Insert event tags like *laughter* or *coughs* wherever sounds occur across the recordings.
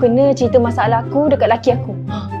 Kena cerita masalah aku dekat laki aku. Assalamualaikum. Ah.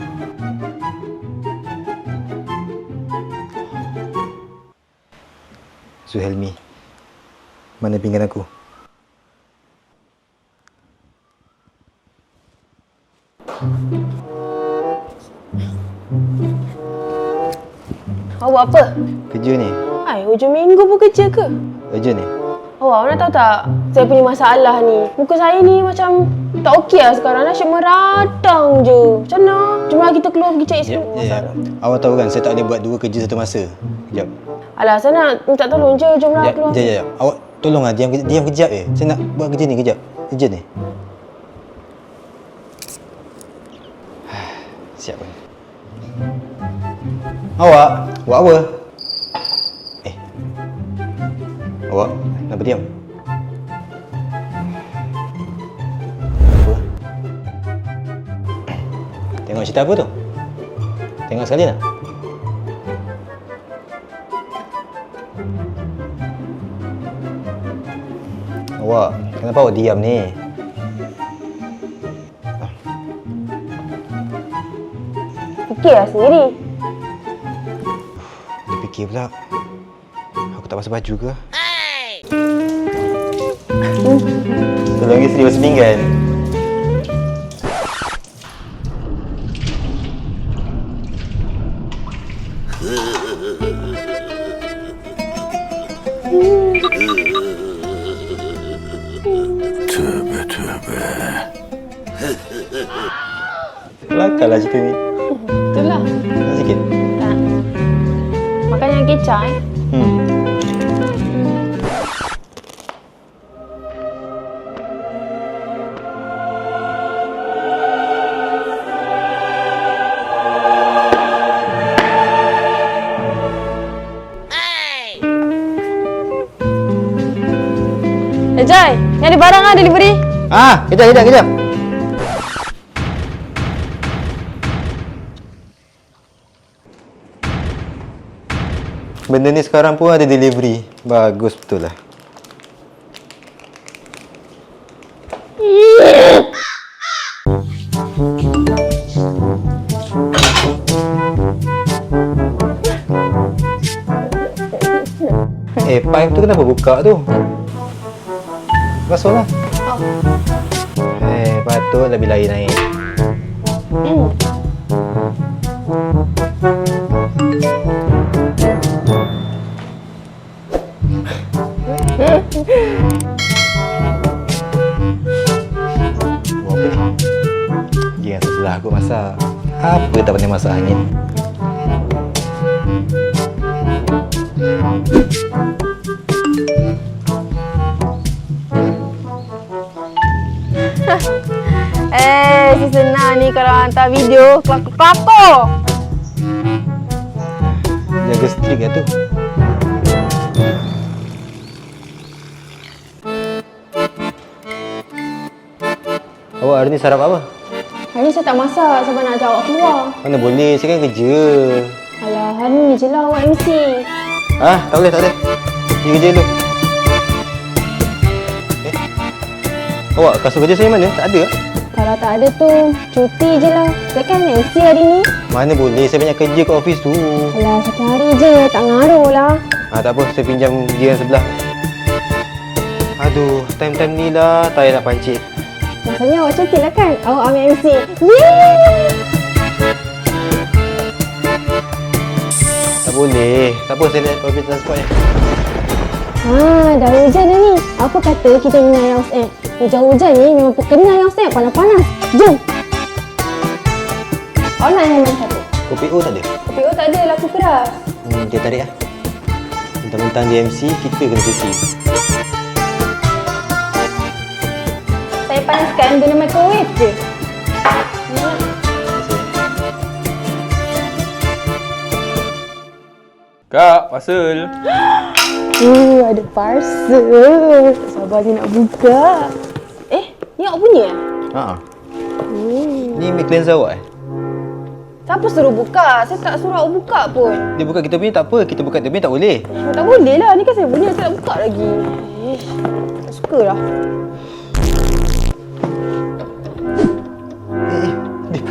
Suhelmi. Mana pinggan aku? Awak apa? Kerja ni. Hai, hujung minggu pun kerja ke? Kerja ni. Awak nak tahu tak? Saya punya masalah ni. Muka saya ni macam tak okey lah sekarang. Nasyid meradang je. Macam mana? Jom lah kita keluar pergi cari Ya, ya, ya. masalah. Awak tahu kan saya tak boleh buat dua kerja satu masa. Alah, saya nak minta tolong je. Jom lah Kejap, keluar. kejap, kejap. Awak tolonglah diam diam kejap je. Saya nak buat kerja ni kejap. Kerja ni. *sighs* Siap kan? Awak, buat apa? Eh. Awak, kenapa diam? Apa? Tengok cerita apa tu? Tengok sekali nak? Awak, kenapa awak diam ni? Fikir lah sendiri. Dia fikir pula. Aku tak basuh baju ke? Tolong isteri basuh pinggan. Kelakarlah cerita ni. Itulah. Nak sikit. Tak. Makan yang kecap eh. Hmm. Eh Jai, ni ada barang ah delivery. Ah, kejap, kejap, kejap. Benda ni sekarang pun ada delivery. Bagus betul lah. Eh, pipe tu kenapa buka tu? Basuh lah. Eh, patut lebih lain naik. Buat Pandai masak hanyut? *laughs* Eh, si senang ni kalau hantar video kelakor-kelakor. Jaga strik lah tu. Awak hari ni sarap apa? Hari ni saya tak masak sebab nak ajak awak keluar. Mana boleh, saya kan kerja. Alah, hari ni je lah awak MC. Ah, tak boleh, tak boleh. Pergi kerja dulu. Eh? Awak kasut kerja saya mana? Tak ada. Kalau tak ada tu, cuti je lah. Saya kan MC hari ni. Mana boleh, saya banyak kerja kat office tu. Alah, satu hari je. Tak ngaruh lah. Ah, tak apa, saya pinjam dia yang sebelah. Aduh, time-time ni lah, tak payah nak pancit. Maksudnya awak cuti lah kan? Awak ambil MC. Yeay! boleh. Tak apa, saya lihat public transport ni. Ah, dah hujan dah ni. Apa kata kita minum yang eh, hujan-hujan ni memang kena yang eh, panas-panas. Jom. Awak nak yang mana satu? Kopi O tak ada? Kopi O tak ada, laku keras. Hmm, dia tarik lah. Mentang-mentang dia MC, kita kena cuci. Saya panaskan guna microwave je. Kak, parcel. *gasps* Uh, ada parcel. Tak sabar ni nak buka. Eh, ni awak punya? Ha. Ni mic cleanser awak eh? Siapa suruh buka? Saya tak suruh awak buka pun. Dia buka kita punya tak apa, kita buka dia punya tak boleh. Eh, tak boleh lah. Ni kan saya punya. Saya nak buka lagi. Eh, tak suka lah.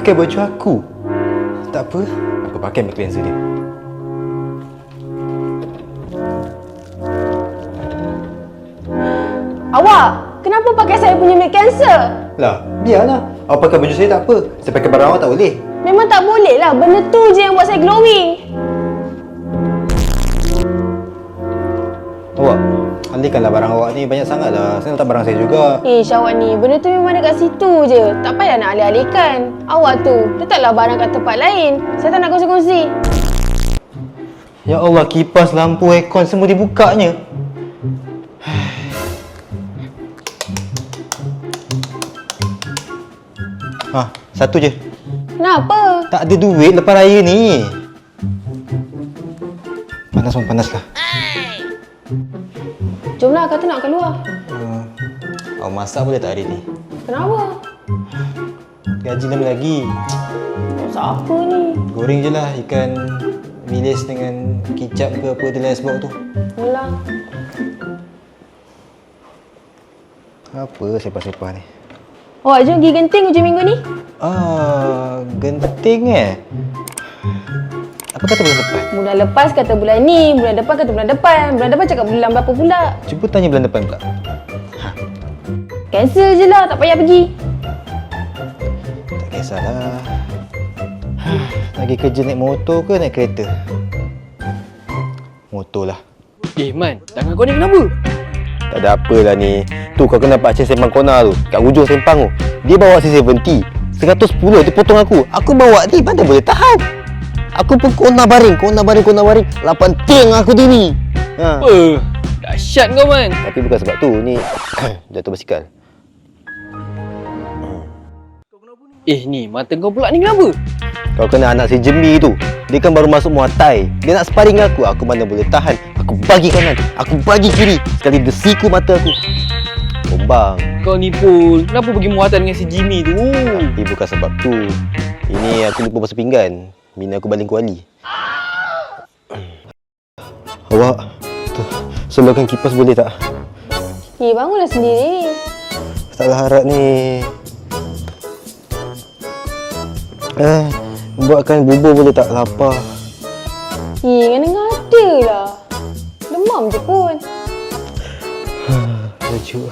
Pakai baju aku. Tak apa, aku pakai mic cleanser dia. Awak, kenapa pakai saya punya mic cancer? Lah, biarlah. Awak pakai baju saya tak apa. Saya pakai barang awak tak boleh. Memang tak boleh lah. Benda tu je yang buat saya glowing. Awak, alihkanlah barang awak ni banyak sangat lah. Saya letak barang saya juga. Eh, awak ni, benda tu memang dekat situ je. Tak payah nak alih-alihkan. Awak tu, letaklah barang kat tempat lain. Saya tak nak kongsi-kongsi. Ya Allah, kipas, lampu, aircon semua dibukanya. Ha, *sighs* satu je. Kenapa? Tak ada duit lepas raya ni. Panas pun panas lah. Jomlah, kata nak keluar. Uh, awak masak boleh tak hari ni? Kenapa? Gaji lama lagi. Siapa ni? Goreng je lah ikan bilis dengan kicap ke apa dia lain sebab tu. Alah. Apa sepah-sepah ni? Awak jom pergi genting hujung minggu ni. Ah, genting eh. Apa kata bulan depan? Bulan lepas kata bulan ni, bulan depan kata bulan depan. Bulan depan cakap bulan berapa pula. Cuba tanya bulan depan pula. Cancel je lah, tak payah pergi. Tak kisahlah. Lagi kerja naik motor ke naik kereta? Motor lah. Eh, Man, tangan kau ni kenapa? Tak ada apalah ni. Tu kau kena Pak Cik Sempang Kona tu. Kat hujung Sempang tu. Dia bawa C70. 110 dia potong aku. Aku bawa ni mana boleh tahan. Aku pun kona baring, kona baring, kona baring. Lapan tiang aku diri. Ha. Apa? Dahsyat kau, Man. Tapi bukan sebab tu. Ni *coughs* jatuh basikal. Eh, ni, mata kau pula ni kenapa? Kau kena anak si Jembi tu. Dia kan baru masuk Muay Dia nak sparring aku. Aku mana boleh tahan. Aku bagi kanan. Aku bagi kiri. Sekali dia siku mata aku. Gombang. Kau ni pun, kenapa pergi muatan dengan si Jimmy tu? Tapi bukan sebab tu. Ini aku lupa basuh pinggan. Mina aku baling kuali. Awak, tu, kipas boleh tak? Eh, bangunlah sendiri. Tak harap ni. Eh, buatkan bubur boleh tak? Lapar. Eh, kena ngada lah. Demam je pun. Sejuk.